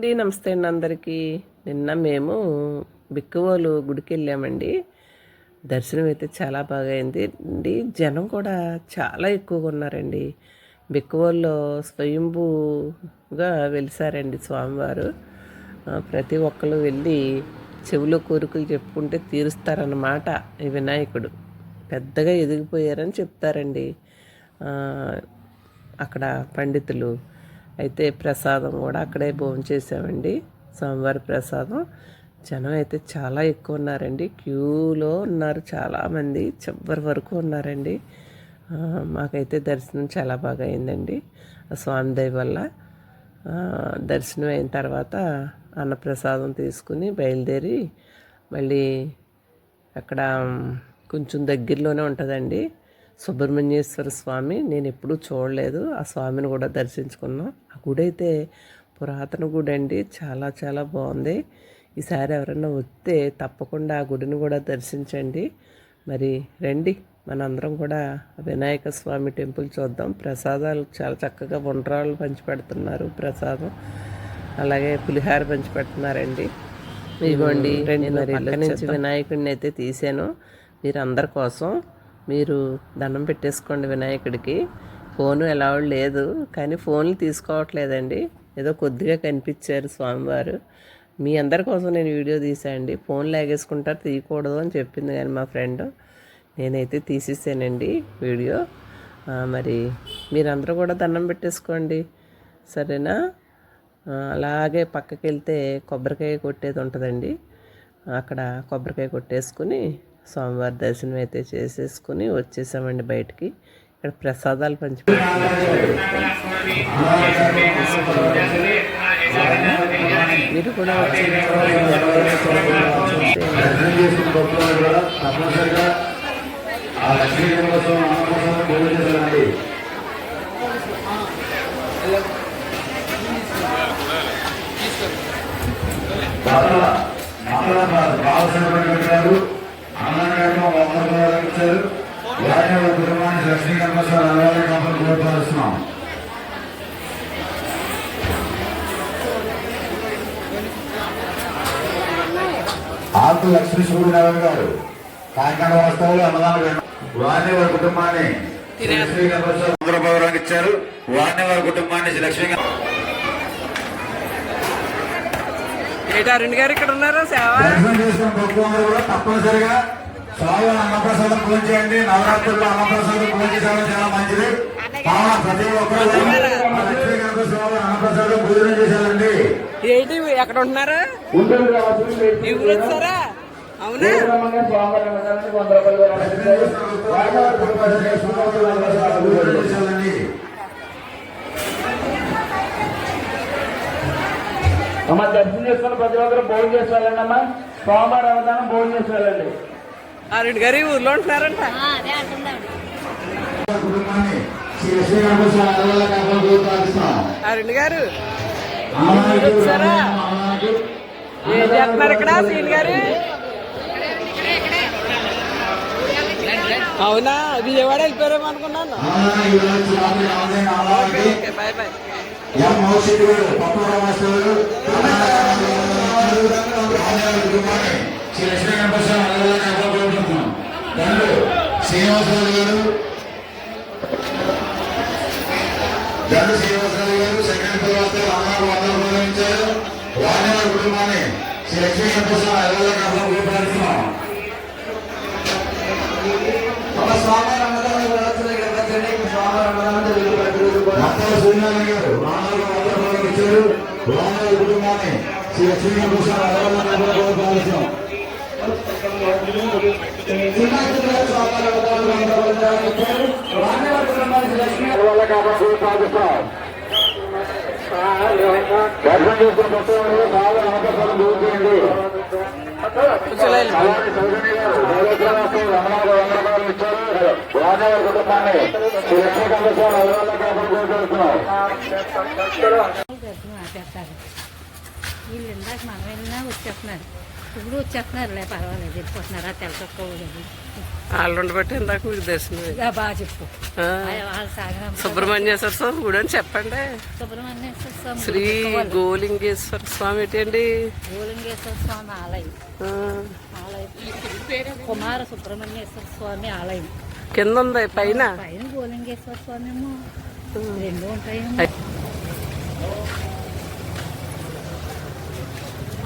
అండి నమస్తే అండి అందరికీ. నిన్న మేము బిక్కువోలు గుడికి వెళ్ళామండి. దర్శనం అయితే చాలా బాగా అయింది. అండి జనం కూడా చాలా ఎక్కువగా ఉన్నారండి. బిక్కువోల్లో స్వయంభూగా వెలిసారండి స్వామివారు. ప్రతి ఒక్కరు వెళ్ళి చెవిలో కోరికలు చెప్పుకుంటే తీరుస్తారన్నమాట ఈ వినాయకుడు. పెద్దగా ఎదిగిపోయారని చెప్తారండి. అక్కడ పండితులు. అయితే ప్రసాదం కూడా అక్కడే భోంచేసామండి స్వామివారి ప్రసాదం. జనం అయితే చాలా ఎక్కువ ఉన్నారండి. క్యూలో ఉన్నారు చాలామంది. చివరి వరకు ఉన్నారండి. మాకైతే దర్శనం చాలా బాగా అయిందండి. ఆ స్వామి దయ వల్ల దర్శనం అయిన తర్వాత అన్నప్రసాదం తీసుకుని బయలుదేరి మళ్ళీ అక్కడ కొంచెం దగ్గరలోనే ఉంటుందండి. సుబ్రహ్మణ్యేశ్వర స్వామి నేను ఎప్పుడూ చూడలేదు. ఆ స్వామిని కూడా దర్శించుకున్నాం. ఆ గుడి అయితే పురాతన గుడి అండి. చాలా చాలా బాగుంది. ఈసారి ఎవరైనా వస్తే తప్పకుండా ఆ గుడిని కూడా దర్శించండి. మరి రండి. మనందరం కూడా వినాయక స్వామి టెంపుల్ చూద్దాం. ప్రసాదాలు చాలా చక్కగా వంటరాళ్ళు పంచిపెడుతున్నారు ప్రసాదం. అలాగే పులిహార పంచిపెడుతున్నారండి ఇదిగోండి రెండు మరి నుంచి వినాయకుడిని అయితే తీసాను మీరు అందరి కోసం మీరు దండం పెట్టేసుకోండి వినాయకుడికి. ఫోను ఎలా లేదు కానీ ఫోన్లు తీసుకోవట్లేదండి. ఏదో కొద్దిగా కనిపించారు స్వామివారు. మీ అందరి కోసం నేను వీడియో తీసానండి ఫోన్ లాగేసుకుంటారు తీయకూడదు అని చెప్పింది కానీ మా ఫ్రెండ్. నేనైతే తీసేసానండి వీడియో. మరి మీరందరూ కూడా దండం పెట్టేసుకోండి. సరేనా? అలాగే పక్కకి వెళ్తే కొబ్బరికాయ కొట్టేది ఉంటుందండి. అక్కడ కొబ్బరికాయ కొట్టేసుకుని స్వామివారి దర్శనం అయితే చేసేసుకుని వచ్చేసామండి బయటికి. ఇక్కడ ప్రసాదాలు పంచి మీరు కూడా వచ్చి అన్నగారు వంద రూపాయలు ఇచ్చారు వారి వారి కుటుంబానికి లక్ష్మీ కర్మస్వామి అలవాటు కాపాడు కోరుతున్నాం ఆకు లక్ష్మీ సూర్యనారాయణ గారు కాకినాడ వాస్తవాలు అన్నదానం వారిని వారి కుటుంబాన్ని శ్రీ లక్ష్మీ కర్మస్వామి వంద రూపాయలు ఇచ్చారు. వారిని వారి కుటుంబాన్ని శ్రీ ఏటా రెండు గారు ఇక్కడ ఉన్నారు? సేవ? తప్పనిసరిగా స్వామి అన్నప్రసాదం పూజ చేయండి. నవరాత్రుల్లో అన్నప్రసాదం పూజ చేయడం చాలా మంచిది. కావున ప్రతి ఒక్కరు ఆ లక్ష్మీ గణపతి స్వామి అన్నప్రసాదం చేశారండి ఏంటి ఎక్కడ ఉంటున్నారా? ఊరు వచ్చారా? అవునా? చేశారండి అమ్మ దర్శనం చేసుకున్న ప్రతి ఒక్కరు భోజనం చేసి వెళ్ళండి అమ్మా. సోమవారం అవధానం భోజనం చేసి వెళ్ళండి ఆ రెండు గారు ఊర్లో ఉంటున్నారంట. రెండు గారు. వచ్చారా ఏం చేస్తున్నారు ఇక్కడ సీన్ గారు? అవునా? విజయవాడ వెళ్ళిపోయారేమో అనుకున్నాను. Okay okay bye bye. Lakshmi Ganapati Swami అలవాళ్ళ కాపాడు శ్రీనివాసరావు గారు దండు శ్రీనివాసరావు గారు సెకండ్ తర్వాత అన్నారు వందలు నిర్వహించారు వారిని వారి కుటుంబాన్ని శ్రీ లక్ష్మీ గణపతి స్వామి అలవాళ్ళ కాపాడు కోరుకుంటున్నాం మత్తాల సూర్యనారాయణ గారు నాలుగు ఇచ్చారు వారి కుటుంబాన్ని శ్రీ లక్ష్మీ గణపతి సౌజన్య గారు దైవత్రవాసు రమణాలు వంద రూపాయలు ఇచ్చారు వారి కుటుంబాన్ని శ్రీ లక్ష్మీ కమిషన్ అలవాళ్ళ కోరుతున్నాం వీళ్ళు ఇందాక మనం వెళ్ళినా వచ్చేస్తున్నారు. ఇప్పుడు వచ్చేస్తున్నారులే పర్వాలేదు వెళ్ళిపోతున్నారా తక్కువ వాళ్ళు ఉండబట్టి ఇందాక మీకు దర్శనం బాగా చెప్పు. సుబ్రహ్మణ్యేశ్వర స్వామి గుడి అని చెప్పండి. సుబ్రహ్మణ్యేశ్వర స్వామి శ్రీ గోలింగేశ్వర స్వామి ఏంటండి? గోలింగేశ్వర స్వామి ఆలయం. ఆలయం. కుమార సుబ్రహ్మణ్యేశ్వర స్వామి ఆలయం. కింద ఉంది? పైన? పైన గోలింగేశ్వర స్వామి ఏమో రెండు ఉంటాయేమో.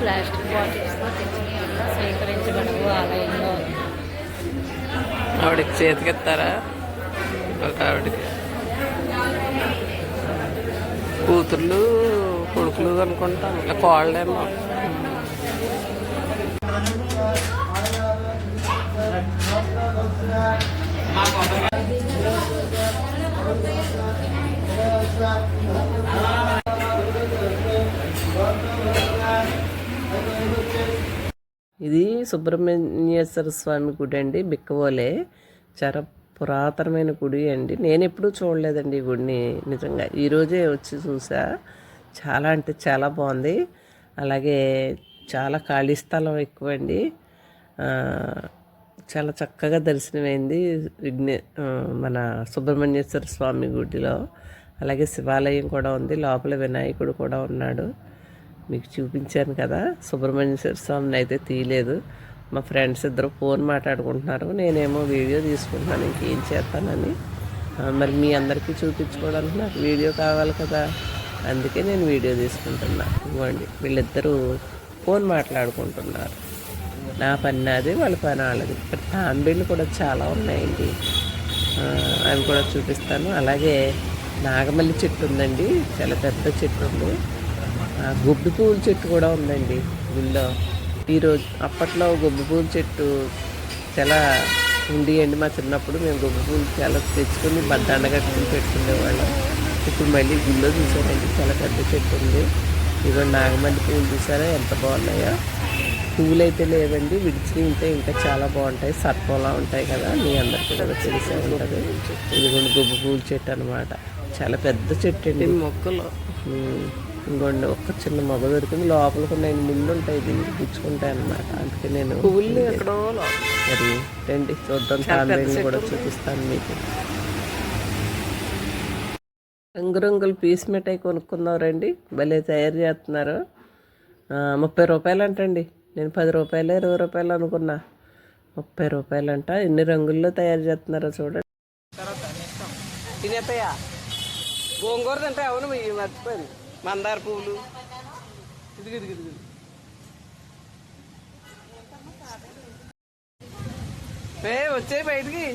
ప్లాస్టిక్ బాటిల్స్లో తెచ్చినవి స్వీకరించబడవు ఆలయంలో ఆవిడకి చేతికెత్తారా? ఒక ఆవిడకి. కూతుర్లు కొడుకులు అనుకుంటాను ఇట్లా కోళ్ళేమో. సుబ్రహ్మణ్యేశ్వర స్వామి గుడి అండి బిక్కవోలే. చాలా పురాతనమైన గుడి అండి. నేను ఎప్పుడూ చూడలేదండి ఈ గుడిని నిజంగా. ఈరోజే వచ్చి చూసా. చాలా అంటే చాలా బాగుంది. అలాగే చాలా ఖాళీ స్థలం ఎక్కువ అండి చాలా చక్కగా దర్శనమైంది విఘ్నే మన సుబ్రహ్మణ్యేశ్వర స్వామి గుడిలో. అలాగే శివాలయం కూడా ఉంది. లోపల వినాయకుడు కూడా ఉన్నాడు. మీకు చూపించాను కదా. సుబ్రహ్మణ్యేశ్వర స్వామిని అయితే తీయలేదు. మా ఫ్రెండ్స్ ఇద్దరు ఫోన్ మాట్లాడుకుంటున్నారు. నేనేమో వీడియో తీసుకుంటున్నాను ఇంకేం చేస్తానని. మరి మీ అందరికీ చూపించుకోవడానికి నాకు వీడియో కావాలి కదా. అందుకే నేను వీడియో తీసుకుంటున్నా. ఇవ్వండి. వీళ్ళిద్దరూ ఫోన్ మాట్లాడుకుంటున్నారు. నా పని నాది వాళ్ళ పని వాళ్ళది. ఇక్కడ తాంబేళ్ళు కూడా చాలా ఉన్నాయండి. అవి కూడా చూపిస్తాను. అలాగే నాగమల్లి చెట్టు ఉందండి. చాలా పెద్ద చెట్టు ఉంది. గుబ్బి పువ్వుల చెట్టు కూడా ఉందండి. గుళ్ళో ఈరోజు అప్పట్లో గుబ్బి పువ్వుల చెట్టు చాలా ఉండి అండి. మా చిన్నప్పుడు మేము గుబ్బి పువ్వులు చాలా తెచ్చుకొని దండ కట్టుకుని పెట్టుకునేవాళ్ళం. ఇప్పుడు మళ్ళీ గుళ్ళో చూసానండి చాలా పెద్ద చెట్టు ఉంది. ఇదిగో నాగమల్లి పువ్వులు చూసారా? ఎంత బాగున్నాయో. పువ్వులు అయితే లేవండి విడిచి ఉంటే ఇంకా చాలా బాగుంటాయి. సర్పంలా ఉంటాయి కదా మీ అందరికీ కూడా తెలిసే ఉంటుంది. ఇదిగోండి గుబ్బి పువ్వుల చెట్టు అనమాట చాలా పెద్ద చెట్టు అండి. మొక్కలు. ఇంకోండి ఒక్క చిన్న మొగ దొరికింది. లోపల కొన్ని ఐదు ముళ్ళు ఉంటాయి దీనికి గుచ్చుకుంటాయి అనమాట అందుకే నేను మరి రండి చూద్దాం తాంబేళ్ళని కూడా చూపిస్తాను మీకు. రంగురంగుల పీస్ మిఠాయి కొనుక్కుందాం రండి. భలే తయారు చేస్తున్నారు. ముప్పై రూపాయలు అంటండి నేను పది రూపాయలు ఇరవై రూపాయలు అనుకున్నా. ముప్పై రూపాయలు అంట ఎన్ని రంగుల్లో తయారు చేస్తున్నారో చూడండి. తినేతాయా గోంగూర తింటే అవును మర్చిపోయింది. మందార పువ్వులు. ఇదిగి ఇదిగి ఇదిగి. ఏ వచ్చే బయటికి.